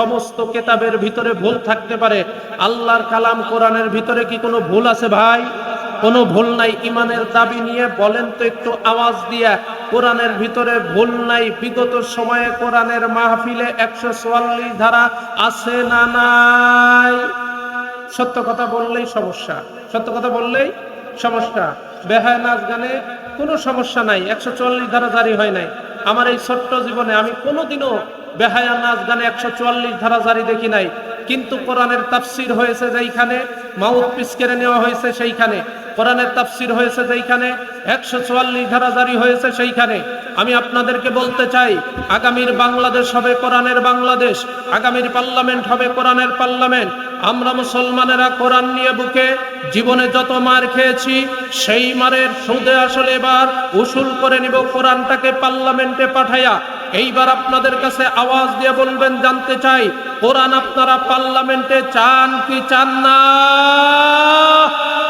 সমস্ত কেতাবের ভিতরে ভুল থাকতে পারে। আল্লাহর কালাম কোরআনের ভিতরে কি কোনো ভুল আছে ভাই? কোনো ভুল নাই ইমানের দাবি নিয়ে বলেন তো একটু আওয়াজ দিয়া। কোরআনের ভিতরে ভুল নাই, বিগত সময়ে কোরআনের মাহফিলে একশো চুয়াল্লিশ ধারা আছে না নাই? সত্য কথা বললেই সমস্যা। সত্য কথা বললেই সমস্যা। বেহায় নাচ গানে কোনো সমস্যা নাই, একশো চুয়াল্লিশ ধারা জারি হয় নাই। আমার এই ছোট্ট জীবনে আমি কোনোদিনও বেহায়া নাচ গানে একশো চুয়াল্লিশ ধারা জারি দেখি নাই। কিন্তু কোরআনের তাফসির হয়েছে যেইখানে, মাউথ পিস কেড়ে নেওয়া হয়েছে সেইখানে। কোরআনের তাফসির হয়েছে যেইখানে, একশো চুয়াল্লিশ ধারা জারি হয়েছে সেইখানে। আমি আপনাদেরকে বলতে চাই, আগামীর বাংলাদেশ হবে কোরআনের বাংলাদেশ, আগামীর পার্লামেন্ট হবে কোরআনের পার্লামেন্ট। আমরা মুসলমানেরা কোরআন নিয়ে বুকে জীবনে যত মার খেয়েছি, সেই মারের সুদে আসলে এবার উসুল করে নিব কোরআনটাকে পার্লামেন্টে পাঠাইয়া। এইবার আপনাদের কাছে আওয়াজ দিয়ে বলবেন, জানতে চাই, কোরআন আপনারা পার্লামেন্টে চান কি চান না?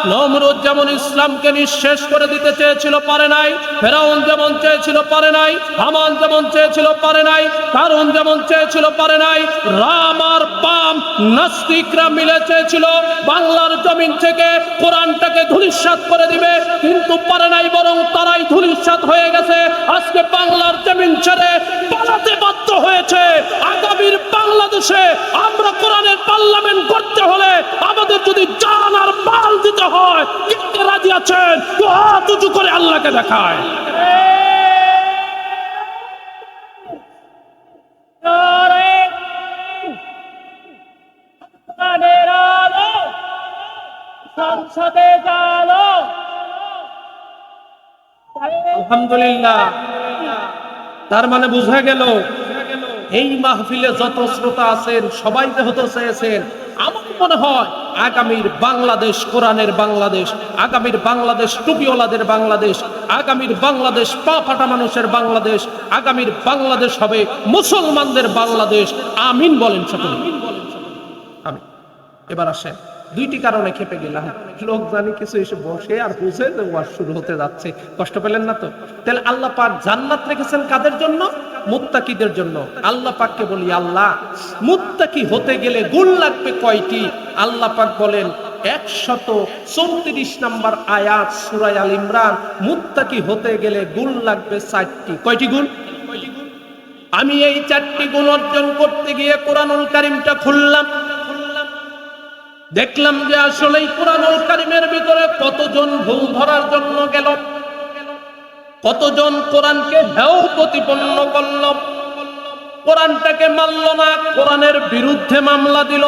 নমরুদ যেমন ইসলামকে নিঃশেষ করে দিতে চেয়েছিল, পারে নাই। ফেরাউন যেমন চেয়েছিল, পারে নাই। হামান যেমন চেয়েছিল, পারে নাই। কারণ যেমন চেয়েছিল, পারে নাই। রাম আর পাম নাস্তিকরা মিলে চেয়েছিল, বাংলার জমিন থেকে কোরআনটাকে ধূলিসাৎ করে দিবে। কিন্তু পারে নাই, বরং তারাই ধূলিসাৎ হয়ে গেছে। আজকে বাংলার জমিন ছেড়ে পালাতে বাধ্য হয়েছে। আগামীর বাংলাদেশে আমরা কোরআনের পার্লামেন্ট করতে হলে আমাদের যদি জান কে রাজি আছেন, তো হাত উঁচু করে আল্লাহকে দেখায়। আলহামদুলিল্লাহ। তার মানে বুঝা গেল, এই মাহফিলে যত শ্রোতা আছেন, সবাই যেহেতু চেয়েছেন আমার মনে হয় আগামীর বাংলাদেশ কোরআনের বাংলাদেশ আগামীর বাংলাদেশ টুপিওয়ালাদের বাংলাদেশ আগামীর বাংলাদেশ পা ফাটা মানুষের বাংলাদেশ আগামীর বাংলাদেশ হবে মুসলমানদের বাংলাদেশ। আমিন বলেন সকলে। আমি এবার আসেন। দুইটি কারণে খেপে গেলাম। লোক জানি কিছু এসে বসে আর বুঝে যে ওয়াজ শুরু হতে যাচ্ছে। কষ্ট পেলেন না তো? তাহলে আল্লাহ পাক জান্নাত রেখেছেন কাদের জন্য? মুত্তাকিদের জন্য। আল্লাহ পাককে বলি, আল্লাহ, মুত্তাকি হতে গেলে গুণ লাগবে কয়টি? আল্লাহ পাক বলেন, একশত চৌত্রিশ নাম্বার আয়াত সুরাই আল ইমরান, মুত্তাকি হতে গেলে গুণ লাগবে চারটি। কয়টি গুণ? আমি এই চারটি গুণ অর্জন করতে গিয়ে কোরআনুল কারিমটা খুললাম। দেখলাম যে আসলেই কোরআনুল কারিমের ভিতরে কতজন ভুল ধরার জন্য গেল। কতজন কোরআনকে হেও প্রতিপন্ন করল? কোরআনটাকে মানল না, কোরআনের বিরুদ্ধে মামলা দিল।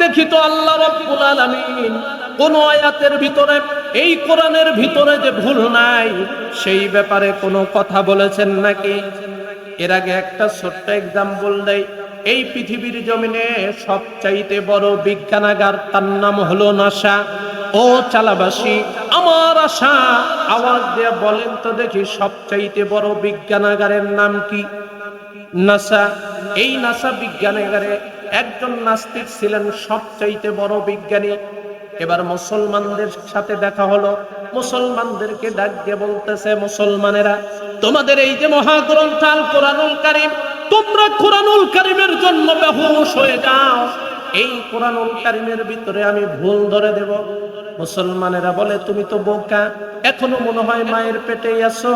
দেখি তো আল্লাহ রব্বুল আলামিন কোন আয়াতের ভিতরে, এই কোরআনের ভিতরে যে ভুল নাই, সেই ব্যাপারে কোনো কথা বলেছেন নাকি? এর আগে একটা ছোট্ট এক্সাম্পল দেয় এই পৃথিবীর জমিনে সবচাইতে বড় বিজ্ঞানাগার তার নাম হলো নাসা। ও চালাবাসী, আমার আশা, আওয়াজ দিয়ে বলেন তো দেখি সবচাইতে বড় বিজ্ঞানাগারের নাম কি? নাসা, এই নাসা বিজ্ঞানাগারে একজন নাস্তিক ছিলেন সবচাইতে বড় বিজ্ঞানী। এবার মুসলমানদের সাথে দেখা হলো। মুসলমানদেরকে ডাক দিয়ে বলতেছে, মুসলমানেরা, তোমাদের এই যে মহাগ্রন্থ আল কোরআনুল কারিম, তোমরা কোরআনুল কারিমের জন্য বেহুশ হয়ে যাও। এই কোরআনুল কারিমের ভিতরে আমি ভুল ধরে দেব। মুসলমানেরা বলে, তুমি তো বোকা, এখনও মনে হয় মায়ের পেটেই আছো।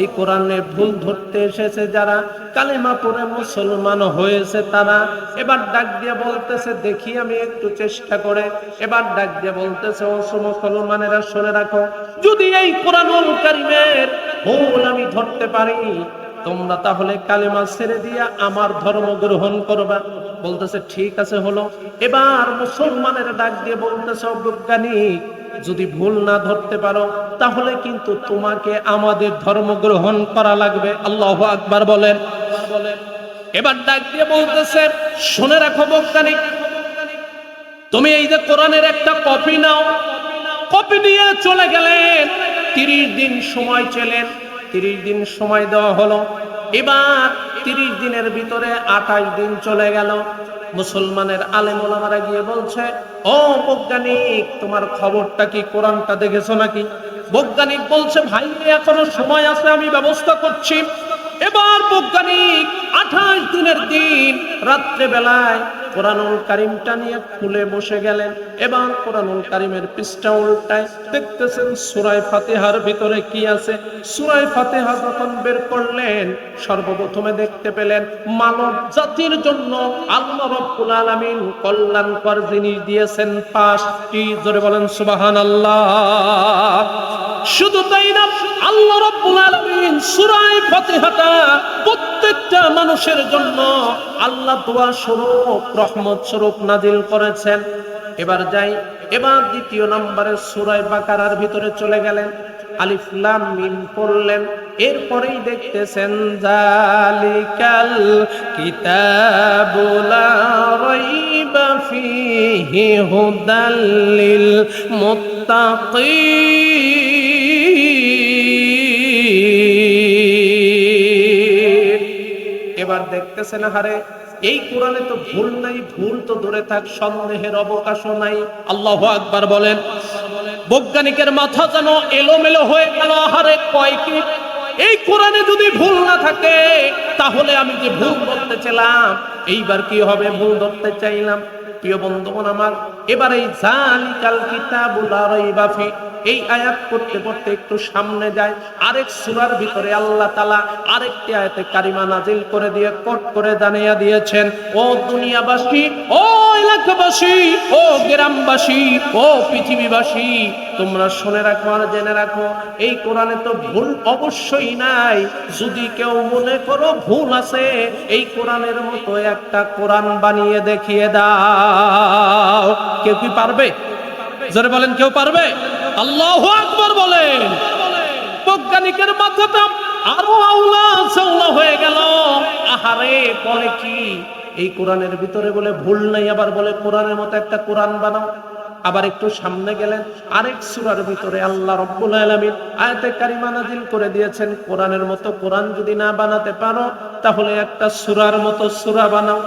এই কোরআনে ভুল ধরতে এসেছে যারা, কালেমা পড়ে মুসলমান হয়েছে তারা। এবার ডাক দিয়ে বলতেছে, দেখি আমি একটু চেষ্টা করে। এবার ডাক দিয়ে বলতেছে, ও মুসলমানেরা, শুনে রাখো, যদি এই কোরআনুল কারিমের ভুল আমি ধরতে পারি তোমরা তাহলে কালেমা ছেড়ে দিয়া আমার ধর্ম গ্রহণ করবা। বলতেছে, ঠিক আছে, হলো। এবার মুসলমানের ডাক দিয়ে বলতেছে অবৈজ্ঞানিক যদি ভুল না ধরতে পারো, তাহলে কিন্তু তোমাকে আমাদের ধর্ম গ্রহণ করা লাগবে। আল্লাহ আকবার বলেন। এবার ডাক দিয়ে বলতেছে, শুনে রাখো বৈজ্ঞানিক, তুমি এই যে কোরআনের একটা কপি নাও, কপি নিয়ে চলে গেলেন, তিরিশ দিন সময় চলেন তিরিশ দিন সময় দেওয়া হলো। এবার তিরিশ দিনের ভিতরে আঠাশ দিন চলে গেল। মুসলমানের আলেমোলামারা গিয়ে বলছে, ও বৈজ্ঞানিক, তোমার খবরটা কি কোরআনটা দেখেছ নাকি? বৈজ্ঞানিক বলছে, ভাই, এখনও সময় আছে, আমি ব্যবস্থা করছি। এবার বৈজ্ঞানিক আঠাশ দিনের দিন রাত্রে বেলায় কোরআনুল কারিমটা নিয়ে খুলে বসে গেলেন। এবার কোরআনুল কারিমের পৃষ্ঠা উল্টায় দেখতেছেন সুরায় ফাতেহার ভিতরে কি আছে। সুরায় ফাতিহা যখন বের করলেন, সর্বপ্রথমে দেখতে পেলেন মানব জাতির জন্য আল্লাহ রব্বুল আলামিন কল্যাণকর জিনিস দিয়েছেন পাঁচটি। জোরে বলেন সুবহানাল্লাহ। শুধু তাই না আল্লাহ রাব্বুল আলামিন সূরা ফাতিহাটা প্রত্যেকটা মানুষের জন্য আল্লাহ দোয়া স্বরূপ, রহমত স্বরূপ নাজিল করেছেন। এবার যাই, এবার দ্বিতীয় নম্বরে সূরা বাকারার ভিতরে চলে গেলেন। আলিফ লাম মিম পড়লেন। এরপরেই দেখতেছেন জালিকাল কিতাবুলা রাইবা ফিহি হুদাল্লিল মুত্তাকিন। দেখতেছেন হারে এই কোরআনে তো ভুল নাই, ভুল তো দূরে থাক, সন্দেহের অবকাশও নাই। আল্লাহ আকবার বলেন, বৈজ্ঞানিকের মাথা যেন এলোমেলো হয়ে গেল হারে কয় কি? এই কোরআনে যদি ভুল না থাকে, তাহলে আমি যে ভুল ধরতে চাইলাম, এইবার কি হবে? ভুল ধরতে চাইলাম। প্রিয় বন্ধুগণ আমার, এবার এই জালিকাল কিতাবুল রাইবা ফি এই আয়াত পড়তে পড়তে একটু সামনে যায়, আরেক সূরার ভিতরে আল্লাহ তালা আরেকটি আয়াতে কারিমা নাজিল করে দিয়ে কট করে জানিয়ে দিয়েছেন, ও দুনিয়াবাসী, ও এলাকাবাসী, ও গ্রামবাসী, ও পৃথিবীবাসী, তোমরা শুনে রাখো আর জেনে রাখো, এই কোরআনে তো ভুল অবশ্যই নাই, যদি কেউ মনে করো ভুল আছে, এই কোরআনের মতো একটা কোরআন বানিয়ে দেখিয়ে দাও। কেউ কি পারবে? জোরে বলেন, কেউ পারবে? আল্লাহ আকবর বলেন। বৈজ্ঞানিকের মাথাটা আরও আউলা চাউলা হয়ে গেল। আহারে বলে কি? এই কোরআনের ভিতরে বলে ভুল নাই, আবার বলে কোরআনের মতো একটা কোরআন বানাও। আবার একটু সামনে গেলেন, আরেক সুরার ভিতরে আল্লাহ রব্বুল আলামিন আয়াতে কারিমা নাজিল করে দিয়েছেন, কোরআনের মতো কোরআন যদি না বানাতে পারো, তাহলে একটা সুরার মতো সূরা বানাও।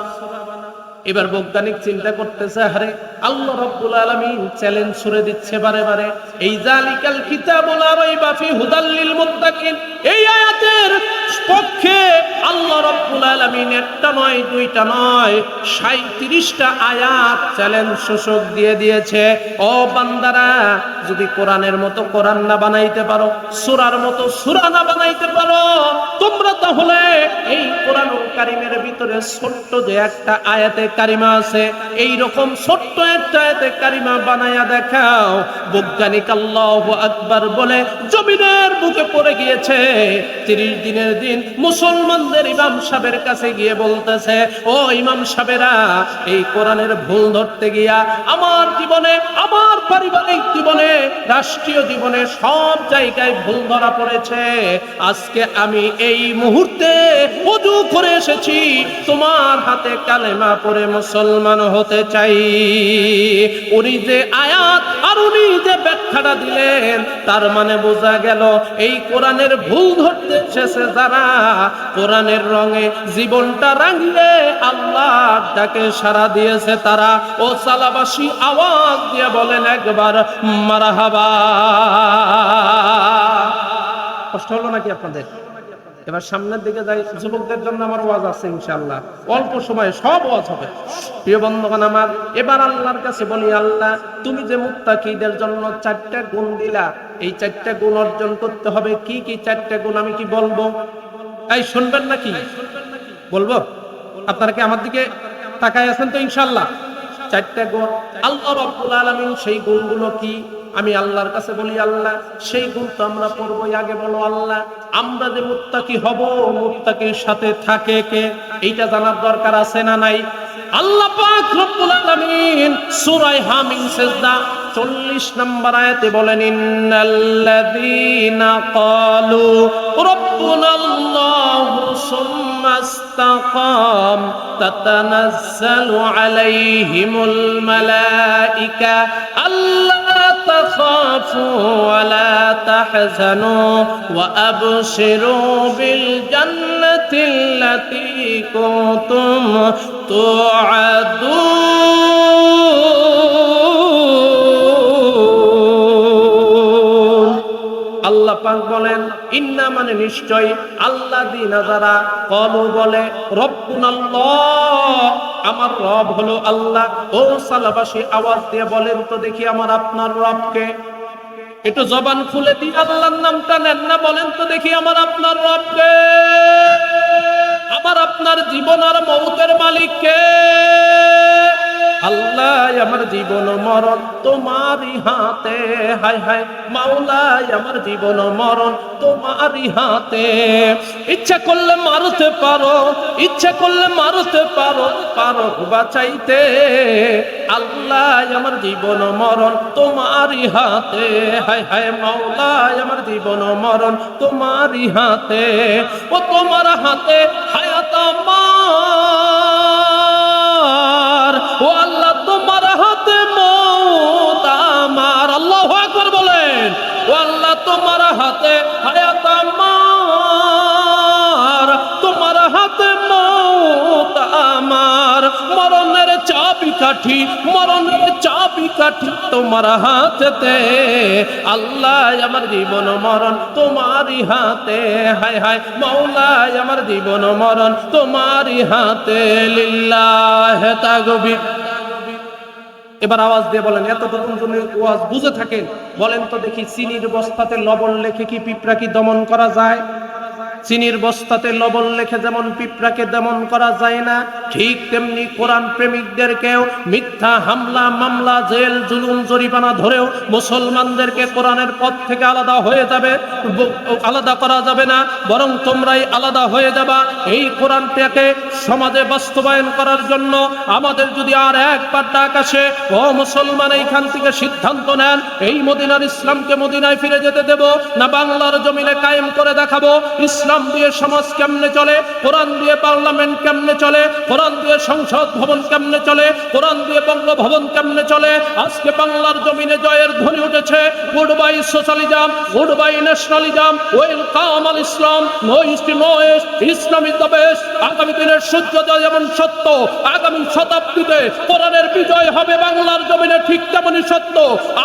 এবার বৈজ্ঞানিক চিন্তা করতেছে, আরে, আল্লাহ রব্বুল আলামিন চ্যালেঞ্জ ছুড়ে দিচ্ছে বারে বারে। এই জালিকাল কিতাবুল আরাইবা ফি হুদাল লিল মুত্তাকিন। এই আয়াতের পক্ষে আল্লাহ রাব্বুল আলামিন একটা নয়, দুইটা নয় 37টা আয়াত চ্যালেঞ্জ শোষক দিয়ে দিয়েছে। ও বান্দারা, যদি কোরআনের মতো কোরআন না বানাইতে পারো, সূরার মতো সূরা না বানাইতে পারো, তোমরা তাহলে এই কোরআনুল কারিমের ভিতরে ছোট্ট যে একটা আয়াতে কারিমা আছে এই রকম ছোট্ট একটা আয়াতে কারিমা বানায়া দেখাও। বৈজ্ঞানিক আল্লাহ আকবার বলে, জমিনের বুকে পড়ে গিয়েছে, তিরিশ দিনের দিন মুসলমানদের ইমাম সাহেবের কাছে গিয়ে বলতেছে, ও ইমাম সাহেবেরা, এই কোরআনের ভুল ধরতে গিয়া আমার জীবনে আমার পারিবারিক জীবনে, রাষ্ট্রীয় জীবনে সব জায়গায় ভুল ধরা পড়েছে। আজকে আমি এই মুহূর্তে অজু করে এসেছি। তোমার হাতে কালেমা পড়ে মুসলমান হতে চাই। উনি যে আয়াত আর উনি যে ব্যাখ্যাটা দিলেন, তার মানে বোঝা গেল এই কোরআনের ভুল ধরতে এসেছে যারা। কোরআনের রঙে জীবনটা রাঙিয়ে আল্লাহ ডাকে সারা দিয়েছে তারা। ও সালাবাসী আওয়াজ দিয়ে বলেন একবার মারাহাবা। কষ্ট হলো নাকি আপনাদের? এবার সামনের দিকে যাই, যুবকদের জন্য আমার ওয়াজ আছে ইনশাআল্লাহ। অল্প সময়ে সব ওয়াজ হবে। প্রিয় বন্ধুগণ আমার, এবার আল্লাহর কাছে বলি, আল্লাহ, তুমি যে মুত্তাকিদের জন্য চারটা গুণ দিলা, এই চারটা গুণ অর্জন করতে হবে। কি কি চারটা গুণ আমি কি বলব? এই শুনবেন নাকি? বলব? আপনারা কি আমার দিকে তাকায় আছেন তো ইনশাআল্লাহ? চারটা গুণ। আল্লাহ রাব্বুল আলামিন সেই গুণগুলো কি? আমি আল্লাহর কাছে বলি, আল্লাহ, সেই গুণ তো আমরা পড়বই আগে, বলো আল্লাহ। আমরা যে মুত্তাকি হব, মুত্তাকির সাথে থাকে কে? এইটা জানার দরকার আছে না নাই? আল্লাহ পাক রব্বুল আলামিন সূরা হামিম সিজদা 40 নম্বর আয়াতে বলেন, ইন্নাল্লাযীনা ক্বালু রব্বুনা আল্লাহু ثم استقام تتنزل عليهم الملائكة. ألا تخافوا ولا تحزنوا وأبشروا بالجنة التي كنتم توعدون. আল্লাহ পাক বলেন, ইন্না মানে নিশ্চয় আল্লাহ দিনা যারা কলু বলে রব্বুন আমার রব হলো আল্লাহ। ও সালাবাসী, আওয়াজ দিয়ে বলেন তো দেখি আমার আপনার রবকে। একটু জবান খুলে দিয়ে আল্লাহর নামটা নেন না, বলেন তো দেখি আমার আপনার রবকে। আমার আপনার জীবন আর মৌতের মালিককে। আল্লাহ আমার জীবন মরণ তোমারই হাতে, হায় হায় মাওলাই আমার জীবন মরণ তোমারই হাতে। ইচ্ছা করলে মারতে পারো, ইচ্ছা করলে মারতে পারো পারো বাঁচাইতে আল্লাহ আমার জীবন মরণ তোমারই হাতে, হায় হায় মাওলাই আমার জীবন মরণ তোমারই হাতে। ও তোমার হাতে হায়াত আমার। মরণের চাবি কাঠি, মরণের চাবি কাঠি তোমার হাতেতে। আল্লাহ আমার জীবন মরণ তোমারই হাতে। হায় হায় মাওলাই আমার জীবন মরণ তোমারই হাতে। লিল্লাহ তাগবি এবার আওয়াজ দিয়ে বলেন এত এতটুকু যদি ওয়াজ বুঝে থাকেন। বলেন তো দেখি, চিনির বস্তাতে লবণ লেখে কি পিঁপড়া কি দমন করা যায়? চিনির বস্তাতে লবণ লেখে যেমন পিঁপড়াকে দমন করা যায় না, ঠিক তেমনি কোরআন প্রেমিকদেরকেও মিথ্যা হামলা, মামলা, জেল, জুলুম, জরিমানা ধরেও মুসলমানদেরকে কোরআনের পথ থেকে আলাদা হয়ে যাবে আলাদা করা যাবে না, বরং তোমরাই আলাদা হয়ে যাবা। এই কোরআনটাকে সমাজে বাস্তবায়ন করার জন্য আমাদের যদি আর একবার ডাক আসে, ও মুসলমান, এইখান থেকে সিদ্ধান্ত নেন, এই মদিনার ইসলামকে মদিনায় ফিরে যেতে দেব, না বাংলার জমিনে কায়েম করে দেখাবো, ইসলাম দিয়ে সমাজ কেমনে চলে? কোরআন দিয়ে পার্লামেন্ট কেমনে চলে? কোরআন দিয়ে সংসদ ভবন কেমনে চলে? কোরআন দিয়ে বঙ্গভবন কেমনে চলে? আজকে বাংলার জমিনে জয়ের ধ্বনি উঠেছে। Good bye socialism good bye nationalism welcome al Islam no east no west Islam is the best আগামী দিনের সূর্যোদয় যেমন সত্য, আগামী শতাব্দীতে কোরআনের বিজয় হবে বাংলার জমিনে ঠিক তেমনই সত্য।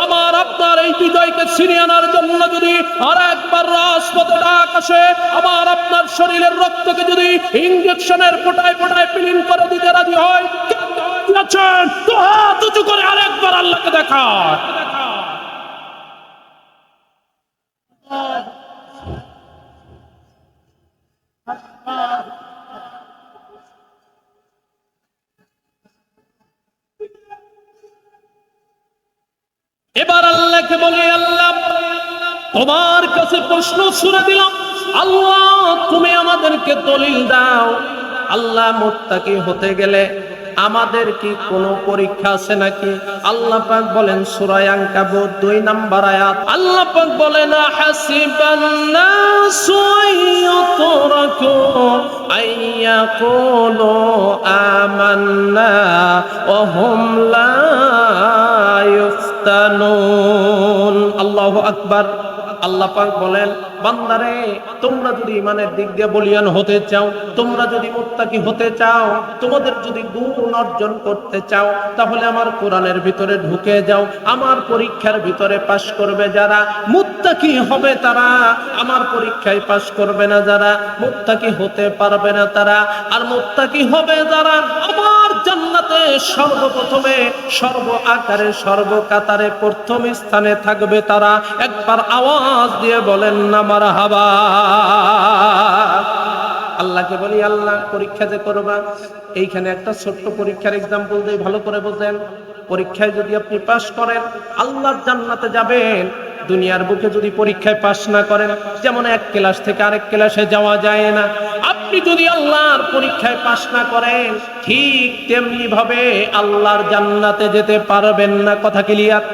আমার আপনার এই বিজয়কে ছিনিয়ে আনার জন্য যদি আর একবার রাজপথে ডাক আসে, আমার আপনার শরীরের রক্তকে যদি ইঞ্জেকশনের ফোটায় ফোটায় করে দিতে রাজি হয় করে আরেকবার আল্লাহকে এবার আল্লাহকে বলে, আল্লাহ, তোমার কাছে প্রশ্ন শুনে দিলাম। আল্লাহ, তুমি আমাদেরকে দলিল দাও। আল্লাহ মোত্তাকি হতে গেলে আমাদের কি কোনো পরীক্ষা আছে নাকি? আল্লাহ পাক বলেন সূরা আনকাবুত, দুই নাম্বার আয়াত। আল্লাহ পাক বলেন হাসিবান নাসু আইয়ুতরাকু আইয়াকুলু আমান্না ওয়া হুম লা ইফতানুন। আল্লাহু আকবার। আল্লাহ পাক বলেন, বান্দারে, তোমরা যদি ইমানের দিক দিয়ে বলিয়ান হতে চাও, তোমরা যদি মুত্তাকি হতে চাও, তোমাদের যদি গুণ অর্জন করতে চাও, তাহলে আমার কোরআনের ভিতরে ঢুকে যাও, আমার পরীক্ষার ভিতরে পাশ করবে যারা। মুত্তাকি হবে তারা, আমার পরীক্ষায় পাশ করবে না যারা। মুত্তাকি হতে পারবে না তারা। আর মুত্তাকি হবে যারা, আমার জান্নাতে সর্বপ্রথমে, সর্ব আকারে, সর্ব কাতারে প্রথম স্থানে থাকবে তারা। একবার আওয়াজ দিয়ে বলেন, না মারা হাবা আল্লাহকে বলি, আল্লাহ, পরীক্ষা যে করবা। এইখানে একটা ছোট্ট পরীক্ষার এক্সাম্পল দিয়ে ভালো করে বোঝেন। পরীক্ষায় যদি আপনি পাশ করেন আল্লাহর জান্নাতে যাবেন। দুনিয়ার বুকে যদি পরীক্ষায় পাশ না করেন, যেমন এক ক্লাস থেকে আরেক ক্লাসে যাওয়া যায় না, আপনি যদি আল্লাহর পরীক্ষায় পাশ না করেন, ঠিক তেমনি ভাবে আল্লাহর জান্নাতে যেতে পারবেন না। কথা ক্লিয়ার